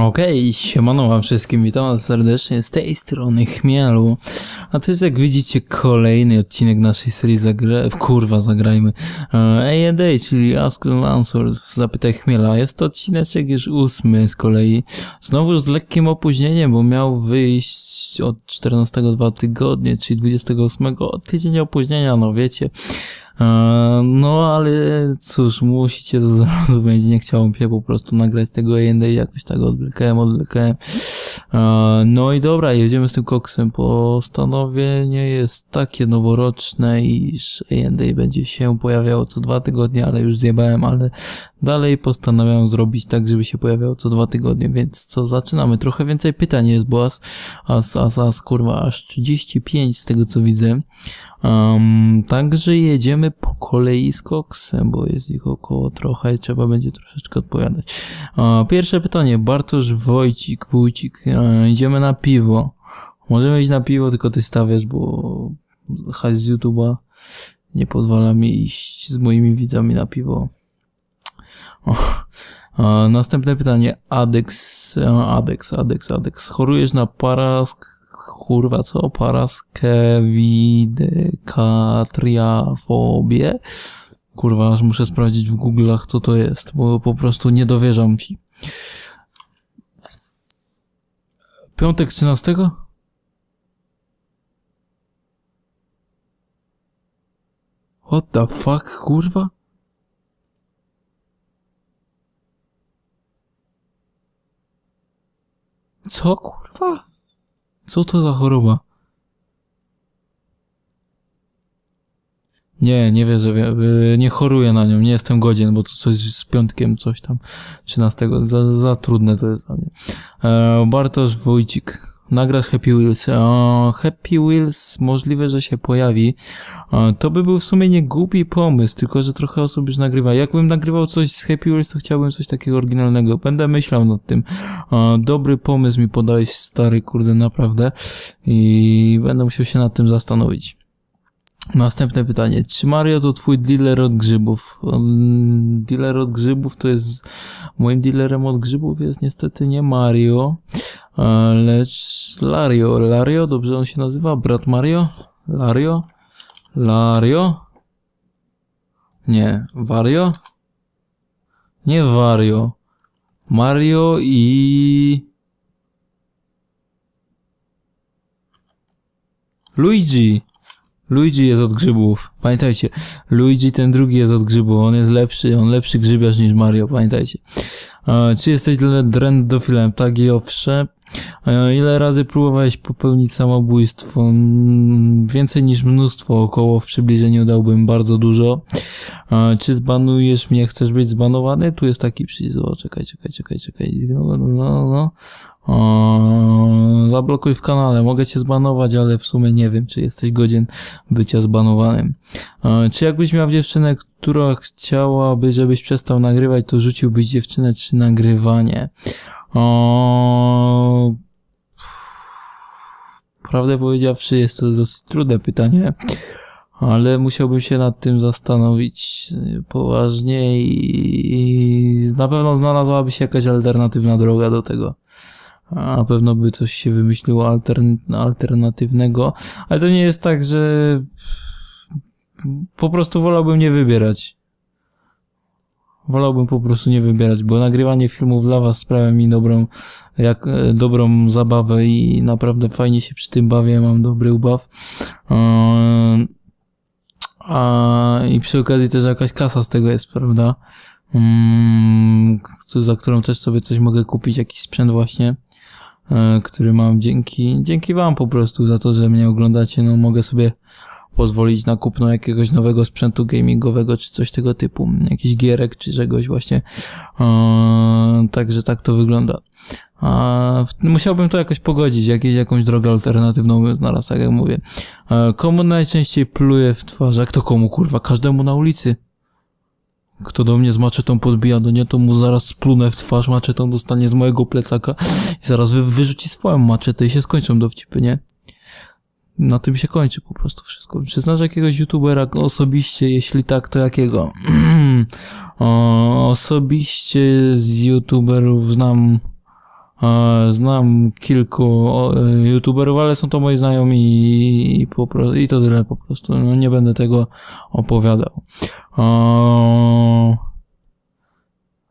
Okej, siemano wam wszystkim, witam was serdecznie z tej strony Chmielu. A to jest jak widzicie kolejny odcinek naszej serii zagra... kurwa zagrajmy e, A&A, czyli Ask and Answer Zapytaj Chmiela. Jest to odcineczek już ósmy z kolei. Znowu z lekkim opóźnieniem, bo miał wyjść od 14 dwa tygodnie, czyli 28 tydzień opóźnienia, no wiecie. E, No, ale cóż, musicie to zrozumieć. Nie chciałem się po prostu nagrać tego A&A, jakoś tak odwlekałem, odwlekałem. E, No i dobra, jedziemy z tym koksem. Postanowienie jest takie noworoczne, iż A&A będzie się pojawiało co dwa tygodnie, ale już zjebałem, ale dalej postanawiam zrobić tak, żeby się pojawiało co dwa tygodnie, więc co, zaczynamy. Trochę więcej pytań jest, bo as, as, as, as kurwa, aż 35 z tego co widzę. Um, także jedziemy po kolei z koksem, bo jest ich około trochę i trzeba będzie troszeczkę odpowiadać. E, pierwsze pytanie, Bartosz Wojcik, Wójcik, e, idziemy na piwo. Możemy iść na piwo, tylko ty stawiasz, bo hajs z YouTube'a nie pozwala mi iść z moimi widzami na piwo. Następne pytanie, Adex, e, Adex, Adex, Adex. Chorujesz na parask kurwa co? Paraskewidekatriafobię? Kurwa, aż muszę sprawdzić w Google'ach, co to jest, bo po prostu nie dowierzam ci. Piątek 13? What the fuck, kurwa? Co, kurwa? Co to za choroba? Nie, nie wierzę, wie- wie- nie choruję na nią, nie jestem godzien, bo to coś z piątkiem, coś tam, 13, za, za trudne to jest dla mnie. E, Bartosz Wójcik, nagrasz Happy Wheels. E, Happy Wheels możliwe, że się pojawi. E, to by był w sumie nie głupi pomysł, tylko że trochę osób już nagrywa. Jakbym nagrywał coś z Happy Wheels, to chciałbym coś takiego oryginalnego. Będę myślał nad tym. E, dobry pomysł mi podałeś, stary, kurde, naprawdę. I będę musiał się nad tym zastanowić. Następne pytanie. Czy Mario to twój dealer od grzybów? Dealer od grzybów to jest... Moim dealerem od grzybów jest niestety nie Mario, lecz Lario. Lario? Dobrze on się nazywa? Brat Mario? Lario? Lario? Nie. Wario? Nie Wario. Mario i... Luigi. Luigi jest od grzybów. Pamiętajcie, Luigi ten drugi jest od grzybów. On jest lepszy, on lepszy grzybiarz niż Mario, pamiętajcie. E, czy jesteś drendofilem? Tak i owszem. E, ile razy próbowałeś popełnić samobójstwo? Więcej niż mnóstwo, około w przybliżeniu dałbym bardzo dużo. Czy zbanujesz mnie? Chcesz być zbanowany? Tu jest taki przycisk. O, czekaj, czekaj, czekaj, czekaj. No, no, no, no. O, zablokuj w kanale. Mogę cię zbanować, ale w sumie nie wiem, czy jesteś godzien bycia zbanowanym. Czy jakbyś miał dziewczynę, która chciałaby, żebyś przestał nagrywać, to rzuciłbyś dziewczynę czy nagrywanie? O... Prawdę powiedziawszy, jest to dosyć trudne pytanie, ale musiałbym się nad tym zastanowić y, poważnie i na pewno znalazłaby się jakaś alternatywna droga do tego. Na pewno by coś się wymyśliło altern- alternatywnego, ale to nie jest tak, że po prostu wolałbym nie wybierać. Wolałbym po prostu nie wybierać, bo nagrywanie filmów dla was sprawia mi dobrą, jak, e, dobrą zabawę i naprawdę fajnie się przy tym bawię, mam dobry ubaw. Eee, a, I przy okazji też jakaś kasa z tego jest, prawda? Mm, za którą też sobie coś mogę kupić, jakiś sprzęt właśnie, e, który mam dzięki, dzięki wam po prostu za to, że mnie oglądacie, no mogę sobie pozwolić na kupno jakiegoś nowego sprzętu gamingowego, czy coś tego typu, jakiś gierek, czy czegoś właśnie. Eee, także tak to wygląda. A musiałbym to jakoś pogodzić, jakieś, jakąś drogę alternatywną bym znalazł, tak jak mówię. Komu najczęściej pluje w twarz? A kto komu, kurwa? Każdemu na ulicy. Kto do mnie z maczetą podbija, do nie, to mu zaraz splunę w twarz, maczetą dostanie z mojego plecaka i zaraz wy, wyrzuci swoją maczetę i się skończą dowcipy, nie? Na tym się kończy po prostu wszystko. Czy znasz jakiegoś youtubera osobiście? Jeśli tak, to jakiego? o, osobiście z youtuberów znam E, Znam kilku e, youtuberów, ale są to moi znajomi i, i, to tyle po prostu. No, nie będę tego opowiadał.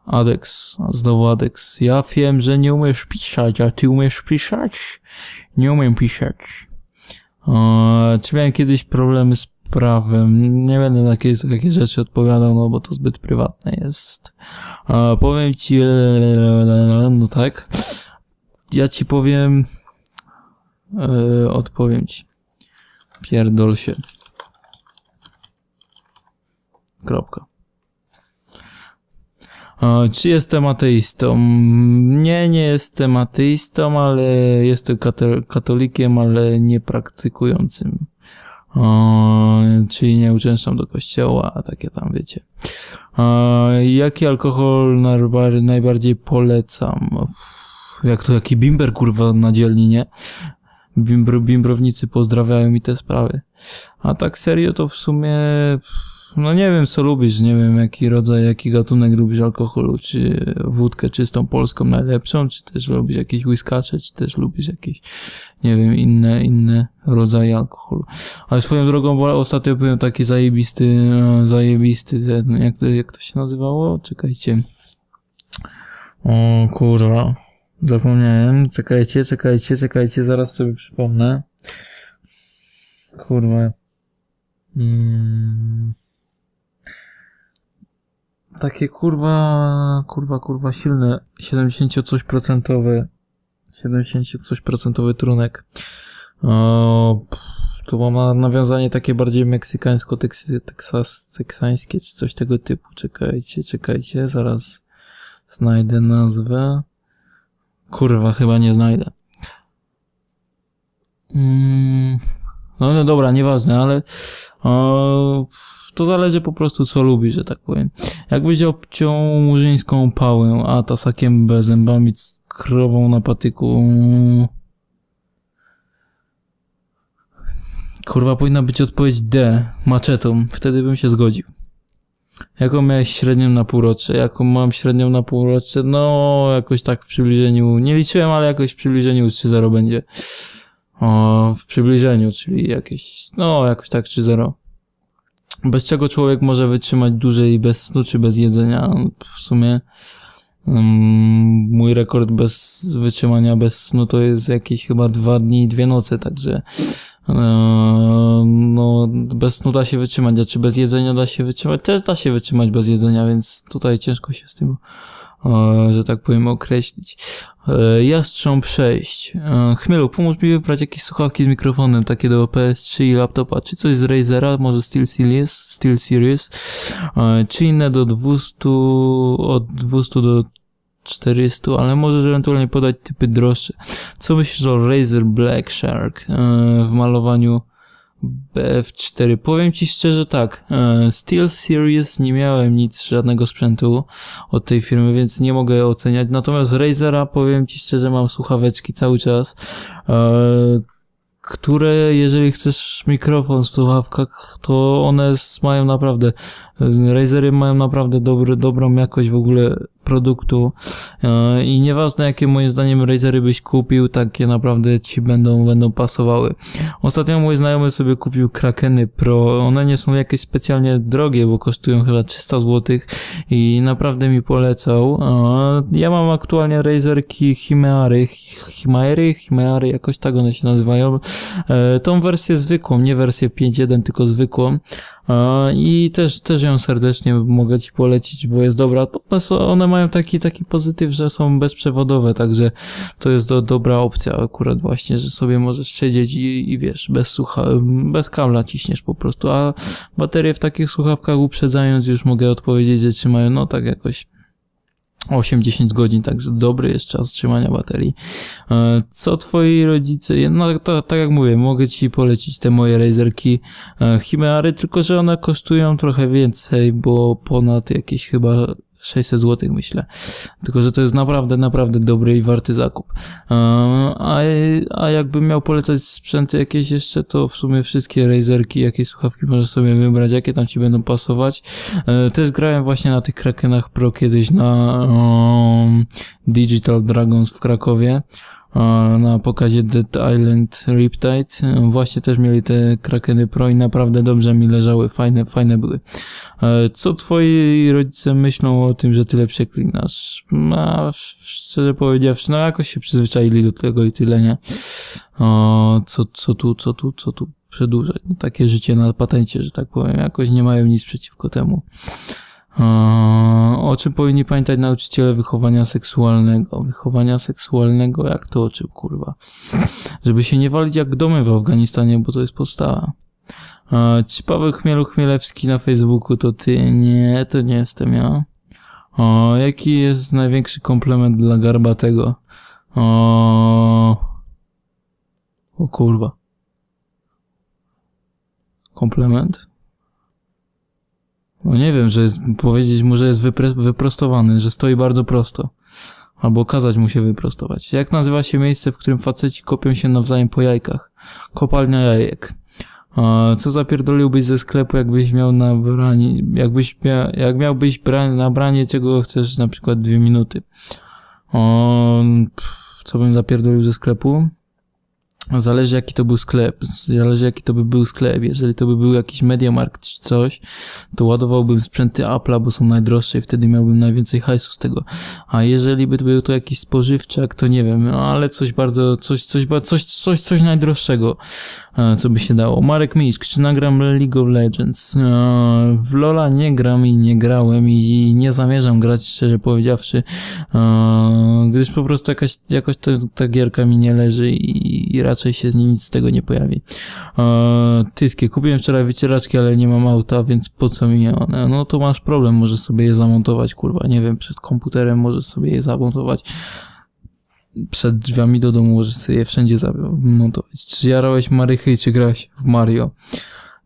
Adex, znowu Adex. Ja wiem, że nie umiesz pisać, a ty umiesz pisać? Nie umiem pisać. E, czy miałem kiedyś problemy z prawem? Nie będę na takie, takie rzeczy odpowiadał, no bo to zbyt prywatne jest. E, powiem ci, no tak. Ja ci powiem, e, odpowiem ci. Pierdol się. Kropka. E, Czy jestem ateistą? Nie, nie jestem ateistą, ale jestem katolikiem, ale nie praktykującym. E, Czyli nie uczęszczam do kościoła, a takie tam wiecie. E, Jaki alkohol najbar- najbardziej polecam? Jak to, jaki bimber kurwa na dzielni, nie? Bimbro, bimbrownicy pozdrawiają mi te sprawy. A tak serio to w sumie, no nie wiem co lubisz, nie wiem jaki rodzaj, jaki gatunek lubisz alkoholu, czy wódkę czystą polską najlepszą, czy też lubisz jakieś whiskacze, czy też lubisz jakieś, nie wiem, inne, inne rodzaje alkoholu. Ale swoją drogą, bo ostatnio byłem taki zajebisty, e, zajebisty, jak, to- jak to się nazywało? Czekajcie. O kurwa. Zapomniałem. Czekajcie, czekajcie, czekajcie, zaraz sobie przypomnę. Kurwa. Mm. Takie kurwa, kurwa, kurwa silne, 70 coś procentowe, 70 coś procentowy trunek. O, tu ma nawiązanie takie bardziej meksykańsko teksas, teksańskie, czy coś tego typu. Czekajcie, czekajcie, zaraz znajdę nazwę. Kurwa, chyba nie znajdę. Mm, no, no dobra, nieważne, ale o, to zależy po prostu co lubi, że tak powiem. Jakbyś obciął murzyńską pałę, a tasakiem bez zębami z krową na patyku. Kurwa, powinna być odpowiedź D, maczetą. Wtedy bym się zgodził. Jaką miałeś średnią na półrocze? Jaką mam średnią na półrocze? No, jakoś tak w przybliżeniu, nie liczyłem, ale jakoś w przybliżeniu 3-0 będzie. O, w przybliżeniu, czyli jakieś, no, jakoś tak 3-0. Bez czego człowiek może wytrzymać dłużej bez snu czy bez jedzenia? W sumie mm, mój rekord bez wytrzymania bez snu to jest jakieś chyba dwa dni i dwie noce, także e, no bez snu da się wytrzymać, a czy bez jedzenia da się wytrzymać? Też da się wytrzymać bez jedzenia, więc tutaj ciężko się z tym że tak powiem, określić. E, Jastrząb 6. E, Chmielu, pomóż mi wybrać jakieś słuchawki z mikrofonem, takie do PS3 i laptopa, czy coś z Razera, może Steel Series, Steel Series, e, czy inne do 200, od 200 do 400, ale możesz ewentualnie podać typy droższe. Co myślisz o Razer Black Shark e, w malowaniu BF4? Powiem ci szczerze tak, e, Steel Series nie miałem nic, żadnego sprzętu od tej firmy, więc nie mogę oceniać. Natomiast Razera, powiem ci szczerze, mam słuchaweczki cały czas, e, które, jeżeli chcesz mikrofon w słuchawkach, to one mają naprawdę, Razery mają naprawdę dobry, dobrą jakość w ogóle produktu e, i nieważne jakie moim zdaniem Razery byś kupił, takie naprawdę ci będą, będą pasowały. Ostatnio mój znajomy sobie kupił Krakeny Pro, one nie są jakieś specjalnie drogie, bo kosztują chyba 300 zł i naprawdę mi polecał. E, Ja mam aktualnie Razerki Chimeary, Chimeary, Chimeary, jakoś tak one się nazywają. E, Tą wersję zwykłą, nie wersję 5.1, tylko zwykłą. I też, też ją serdecznie mogę Ci polecić, bo jest dobra. One mają taki, taki pozytyw, że są bezprzewodowe, także to jest do, dobra opcja akurat właśnie, że sobie możesz siedzieć i, i wiesz, bez słucha, bez kabla ciśniesz po prostu, a baterie w takich słuchawkach uprzedzając już mogę odpowiedzieć, że trzymają no tak jakoś 8-10 godzin, także dobry jest czas trzymania baterii. E, Co twoi rodzice, no to tak jak mówię, mogę ci polecić te moje Razerki e, Chimeary, tylko że one kosztują trochę więcej, bo ponad jakieś chyba 600 zł myślę. Tylko, że to jest naprawdę, naprawdę dobry i warty zakup. A, a jakbym miał polecać sprzęty jakieś jeszcze, to w sumie wszystkie Razerki, jakie słuchawki możesz sobie wybrać, jakie tam ci będą pasować. E, Też grałem właśnie na tych Krakenach Pro kiedyś na um, Digital Dragons w Krakowie na pokazie Dead Island Riptide. E, Właśnie też mieli te Krakeny Pro i naprawdę dobrze mi leżały, fajne, fajne były. E, Co twoi rodzice myślą o tym, że tyle przeklinasz? No, szczerze powiedziawszy, no jakoś się przyzwyczaili do tego i tyle, nie? Co, co tu, co tu, co tu przedłużać? No, takie życie na patencie, że tak powiem, jakoś nie mają nic przeciwko temu. O czym powinni pamiętać nauczyciele wychowania seksualnego? Wychowania seksualnego, jak to o czym, kurwa? Żeby się nie walić jak domy w Afganistanie, bo to jest podstawa. Czy Paweł Chmielu Chmielewski na Facebooku to ty? Nie, to nie jestem ja. O, jaki jest największy komplement dla Garbatego? O, o kurwa. Komplement? No nie wiem, że jest, powiedzieć mu, że jest wypre, wyprostowany, że stoi bardzo prosto. Albo kazać mu się wyprostować. Jak nazywa się miejsce, w którym faceci kopią się nawzajem po jajkach? Kopalnia jajek. A co zapierdoliłbyś ze sklepu, jakbyś miał na branie, jakbyś mia, jak miałbyś bra, na branie, czego chcesz, na przykład dwie minuty? O, pff, co bym zapierdolił ze sklepu? Zależy jaki to był sklep, zależy jaki to by był sklep. Jeżeli to by był jakiś Mediamarkt czy coś, to ładowałbym sprzęty Apple'a, bo są najdroższe i wtedy miałbym najwięcej hajsu z tego. A jeżeli by był to jakiś spożywczak, to nie wiem, no, ale coś bardzo, coś, coś, coś, coś, coś najdroższego, e, co by się dało. Marek Miczk, czy nagram League of Legends? E, W Lola nie gram i nie grałem i nie zamierzam grać, szczerze powiedziawszy, e, gdyż po prostu jakaś, jakoś to, ta gierka mi nie leży i raczej się z nim nic z tego nie pojawi. E, Tyskie, kupiłem wczoraj wycieraczki, ale nie mam auta, więc po co mi one? No to masz problem, możesz sobie je zamontować, kurwa, nie wiem, przed komputerem możesz sobie je zamontować. Przed drzwiami do domu możesz sobie je wszędzie zamontować. Czy jarałeś Marychy, czy grałeś w Mario?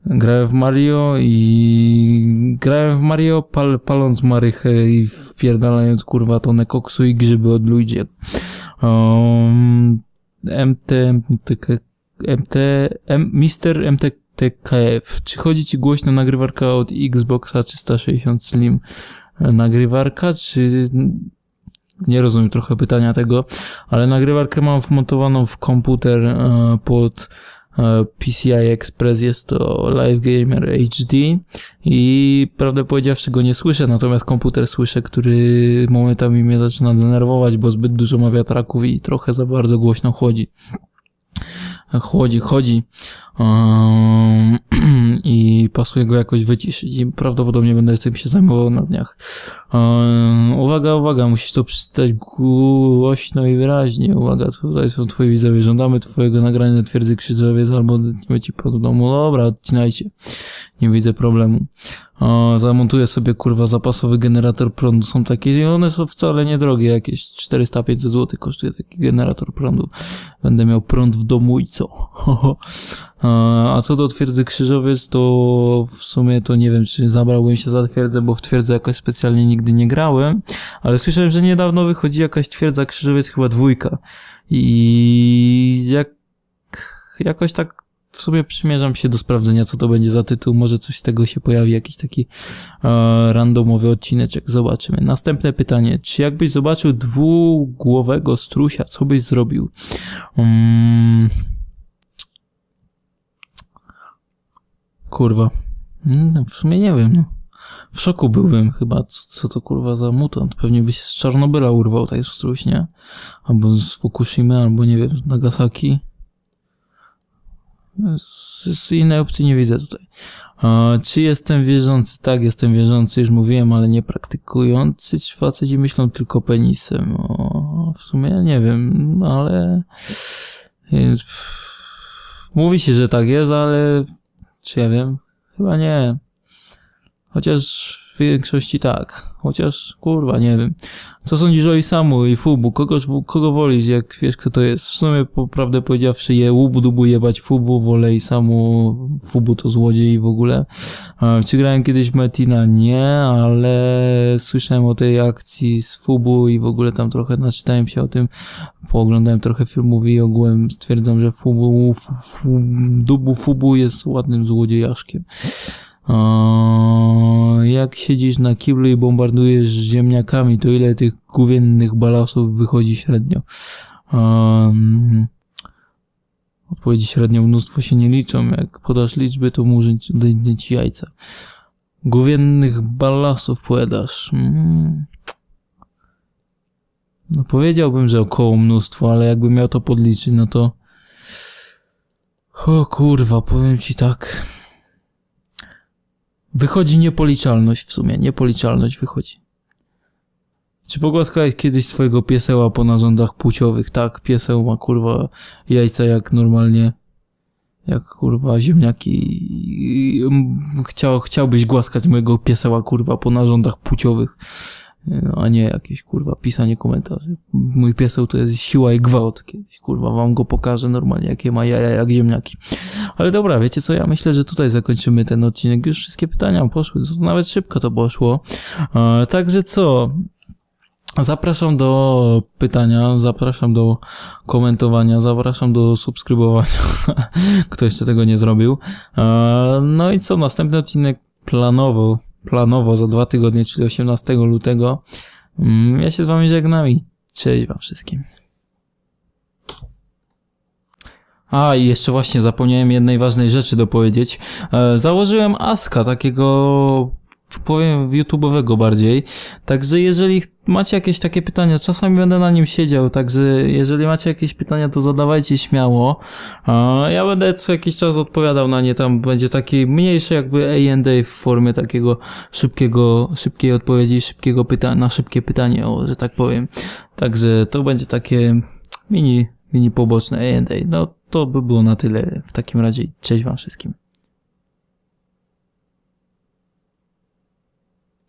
Grałem w Mario i grałem w Mario pal, paląc marychę i wpierdalając kurwa tonę koksu i grzyby od ludzi. Um, MT, MTK, MT, M, Mister MTKF. Czy chodzi ci głośno nagrywarka od Xboxa 360 Slim? E, Nagrywarka, czy... Nie rozumiem trochę pytania tego, ale nagrywarkę mam wmontowaną w komputer e, pod PCI Express, jest to Live Gamer HD i prawdę powiedziawszy go nie słyszę, natomiast komputer słyszę, który momentami mnie zaczyna denerwować, bo zbyt dużo ma wiatraków i trochę za bardzo głośno chłodzi. Chłodzi, chodzi. Um, I pasuje go jakoś wyciszyć i prawdopodobnie będę tym się zajmował na dniach. Um, uwaga, uwaga, musisz to przeczytać głośno i wyraźnie. Uwaga, tutaj są twoi widzowie. Żądamy twojego nagrania na twierdzy krzyżowiec albo odetniemy ci pod domu. Dobra, odcinajcie. Nie widzę problemu. O, zamontuję sobie kurwa zapasowy generator prądu. Są takie, i one są wcale niedrogie, jakieś 400-500 zł kosztuje taki generator prądu. Będę miał prąd w domu i co? A co do twierdzy krzyżowiec, to w sumie to nie wiem, czy zabrałbym się za twierdzę, bo w twierdzę jakoś specjalnie nigdy nie grałem, ale słyszałem, że niedawno wychodzi jakaś twierdza krzyżowiec, chyba dwójka. I jak, jakoś tak w sumie przymierzam się do sprawdzenia, co to będzie za tytuł. Może coś z tego się pojawi, jakiś taki e, randomowy odcineczek. Zobaczymy. Następne pytanie. Czy jakbyś zobaczył dwugłowego strusia, co byś zrobił? Mm. Kurwa. Mm, w sumie nie wiem, no. W szoku byłbym chyba, co, to kurwa za mutant. Pewnie by się z Czarnobyla urwał taj struś, nie? Albo z Fukushimy, albo nie wiem, z Nagasaki. Z, innej opcji nie widzę tutaj. E, czy jestem wierzący? Tak, jestem wierzący, już mówiłem, ale nie praktykujący. Czy faceci myślą tylko penisem? O, w sumie nie wiem, ale... e, Mówi się, że tak jest, ale... Czy ja wiem? Chyba nie. Chociaż w większości tak. Chociaż, kurwa, nie wiem. Co sądzisz o Isamu i Fubu? Kogoż, kogo wolisz, jak wiesz, kto to jest? W sumie, po prawdę powiedziawszy, je łubu dubu jebać Fubu, wolę Isamu, Fubu to złodziej w ogóle. Czy grałem kiedyś Metina? Nie, ale słyszałem o tej akcji z Fubu i w ogóle tam trochę naczytałem się o tym, pooglądałem trochę filmów i ogółem stwierdzam, że Fubu, fu, fu, dubu Fubu jest ładnym złodziejaszkiem. Jak siedzisz na kiblu i bombardujesz ziemniakami, to ile tych gówiennych balasów wychodzi średnio? Um, odpowiedzi średnio mnóstwo się nie liczą. Jak podasz liczby, to może odejdzie ci jajca. Gówiennych balasów pojedasz. Mm. No powiedziałbym, że około mnóstwo, ale jakbym miał to podliczyć, no to... O kurwa, powiem ci tak. Wychodzi niepoliczalność w sumie, niepoliczalność wychodzi. Czy pogłaskałeś kiedyś swojego pieseła po narządach płciowych? Tak, pieseł ma kurwa jajca jak normalnie, jak kurwa ziemniaki. Chciał, chciałbyś głaskać mojego pieseła kurwa po narządach płciowych, a nie jakieś kurwa pisanie komentarzy. Mój pieseł to jest siła i gwałt kiedyś, kurwa, wam go pokażę normalnie, jakie ma jaja jak ziemniaki. Ale dobra, wiecie co, ja myślę, że tutaj zakończymy ten odcinek. Już wszystkie pytania poszły, to nawet szybko to poszło. E, także co? Zapraszam do pytania, zapraszam do komentowania, zapraszam do subskrybowania. Kto jeszcze tego nie zrobił. E, no i co, następny odcinek planowo, planowo za dwa tygodnie, czyli 18 lutego. Mm, Ja się z wami żegnam i cześć wam wszystkim. A, i jeszcze właśnie zapomniałem jednej ważnej rzeczy dopowiedzieć. E, założyłem Aska, takiego, powiem, YouTube'owego bardziej. Także jeżeli macie jakieś takie pytania, czasami będę na nim siedział, także jeżeli macie jakieś pytania, to zadawajcie śmiało. Ja będę co jakiś czas odpowiadał na nie, tam będzie taki mniejszy jakby A&A w formie takiego szybkiego, szybkiej odpowiedzi, szybkiego pytania, na szybkie pytanie, o, że tak powiem. Także to będzie takie mini, mini poboczne A&A. No, to by było na tyle w takim razie. Cześć wam wszystkim.